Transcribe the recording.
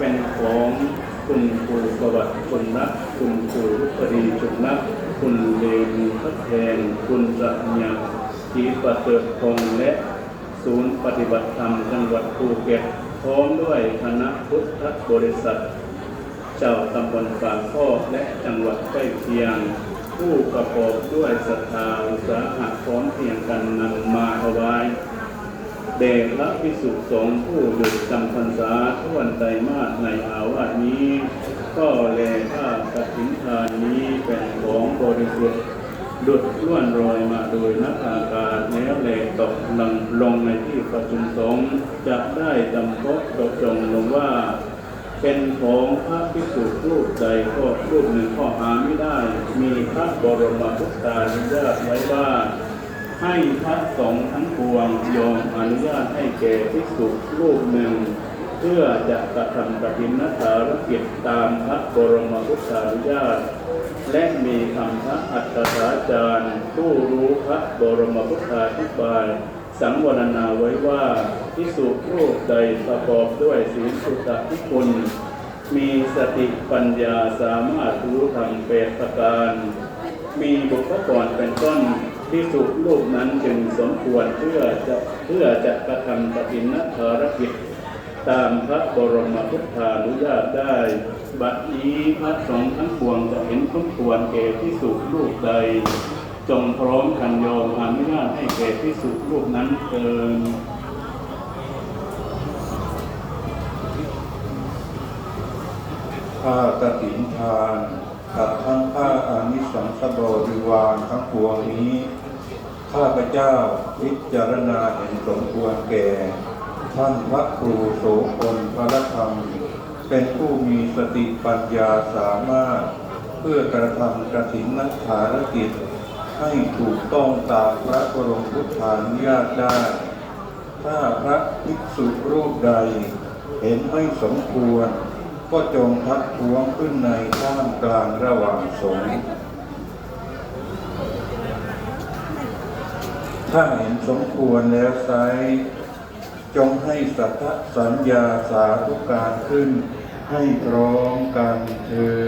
ป็นของคุณครูประวัติคุณนะคุณครูรุปดีจุนะคุณเลมีพัฒแทนคุณสัญญาทีประเสริฐพงษ์และศูนย์ปฏิบัติธรรมจังหวัดภูเก็ตพร้อมด้วยคณะพุทธบริษัท เจ้าตำบลปากข้อและจังหวัดใกล้เคียง ผู้ประกอบด้วยศรัทธาอุตสาหะพร้อมเพียงกันนำมาถวาย เดชพระพิสุสงฆ์ผู้หยุดจำพรรษาทุวันไตรมาสในอาวาสนี้ ก็แลผ้ากฐินทานนี้เป็นของบริสุทธิ์ดุดล้วนโรยมาโดยนักอากาศแล้วแหลกตกลงลงในที่ประชุมสงฆ์จะได้จำพบตกลงลงว่า เป็นของพระภิกษุรูปใดก็รูปหนึ่งข้อหาไม่ได้ มีพระบรมพุทธานุญาตไว้ว่า ให้พระสงฆ์ทั้งปวงยอมอนุญาตให้แก่ภิกษุรูปหนึ่ง เพื่อจะกระทำกฐินนัฐารกิจตามพระบรมพุทธานุญาต และมีคำพระอัตถาจารย์ ผู้รู้พระบรมพุทธาธิบายสังวรณาไว้ว่าพิสุรูปใดประกอบด้วยศีลสุตติคุณ มีสติปัญญาสามารถรู้ธรรมเปดประการ มีบุพกรเป็นต้น พิสุรูปนั้นจึงสมควรเพื่อจะเพื่อจะกระทำปฏิณภารกิจ ตามพระบรมพุทธานุญาตได้ บัดนี้พระสงฆ์ทั้งปวงจะเห็นสมควรแก่พิสุรูปใด จงพร้อมกันยอมอนุญาตให้แก่พิสุรูปนั้นเกินผ้ากฐินทาน กับทั้งผ้าอานิสังสบริวารทั้งปวงนี้ ข้าพเจ้าพิจารณาเห็นสมควรแก่ ท่านพระครูโสพลพระธรรม เป็นผู้มีสติปัญญาสามารถ เพื่อกระทำกฐินนักฐารกิจ ให้ถูกต้องตามพระบรมพุทธานุญาตได้ ถ้าพระภิกษุรูปใด เห็นไม่สมควร ก็จงทักท้วงขึ้นในท่ามกลางระหว่างสงฆ์ถ้าเห็นสมควรแล้วไซจงให้สัทธสัญญาสาธุการขึ้นให้พร้อมกันเธอ